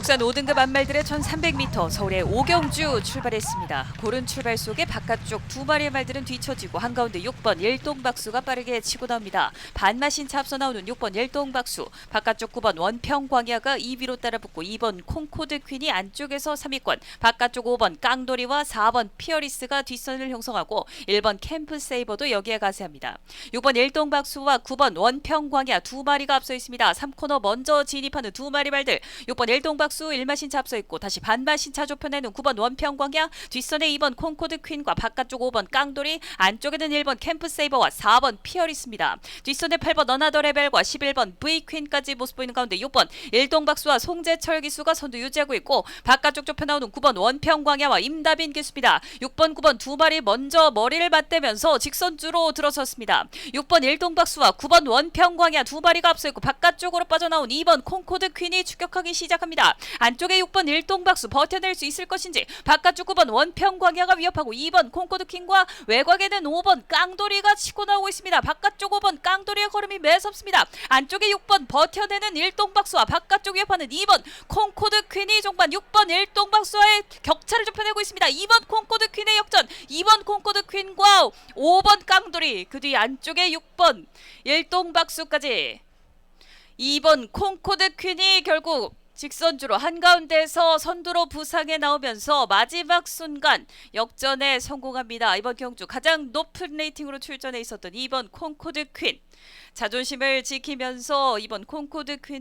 국산 5등급 안말들의 1300m 서울의 오경주 출발했습니다. 고른 출발 속에 바깥쪽 두 마리의 말들은 뒤처지고 한가운데 6번 일동박수가 빠르게 치고 나옵니다. 반마신 차 앞서 나오는 6번 일동박수, 바깥쪽 9번 원평광야가 2위로 따라붙고 2번 콩코드 퀸이 안쪽에서 3위권, 바깥쪽 5번 깡돌이와 4번 피어리스가 뒷선을 형성하고 1번 캠프 세이버도 여기에 가세합니다. 6번 일동박수와 9번 원평광야 두 마리가 앞서 있습니다. 3코너 먼저 진입하는 두 마리 말들 6번 일동박수 1마신차 앞서 있고 다시 반마신차 좁혀내는 9번 원평광야 뒷선에 2번 콩코드 퀸과 바깥쪽 5번 깡돌이 안쪽에는 1번 캠프 세이버와 4번 피어리스입니다. 뒷선에 8번 어나더 레벨과 11번 V 퀸까지 모습 보이는 가운데 6번 일동박수와 송재철 기수가 선두 유지하고 있고 바깥쪽 좁혀 나오는 9번 원평광야와 임다빈 기수입니다. 6번 9번 두 마리 먼저 머리를 맞대면서 직선주로 들어섰습니다. 6번 일동박수와 9번 원평광야 두 마리가 앞서 있고 바깥쪽으로 빠져나온 2번 콩코드 퀸이 추격하기 시작합니다. 안쪽에 6번 일동박수 버텨낼 수 있을 것인지 바깥쪽 9번 원평광야가 위협하고 2번 콩코드 퀸과 외곽에는 5번 깡돌이가 치고 나오고 있습니다. 바깥쪽 5번 깡돌이의 걸음이 매섭습니다. 안쪽에 6번 버텨내는 일동박수와 바깥쪽 위협하는 2번 콩코드 퀸이 종반 6번 일동박수와의 격차를 좁혀내고 있습니다. 2번 콩코드 퀸의 역전 2번 콩코드 퀸과 5번 깡돌이 그 뒤 안쪽에 6번 일동박수까지 2번 콩코드 퀸이 결국 직선주로 한가운데서 선두로 부상에 나오면서 마지막 순간 역전에 성공합니다. 이번 경주 가장 높은 레이팅으로 출전해 있었던 2번 콩코드 퀸. 자존심을 지키면서 이번 콩코드 퀸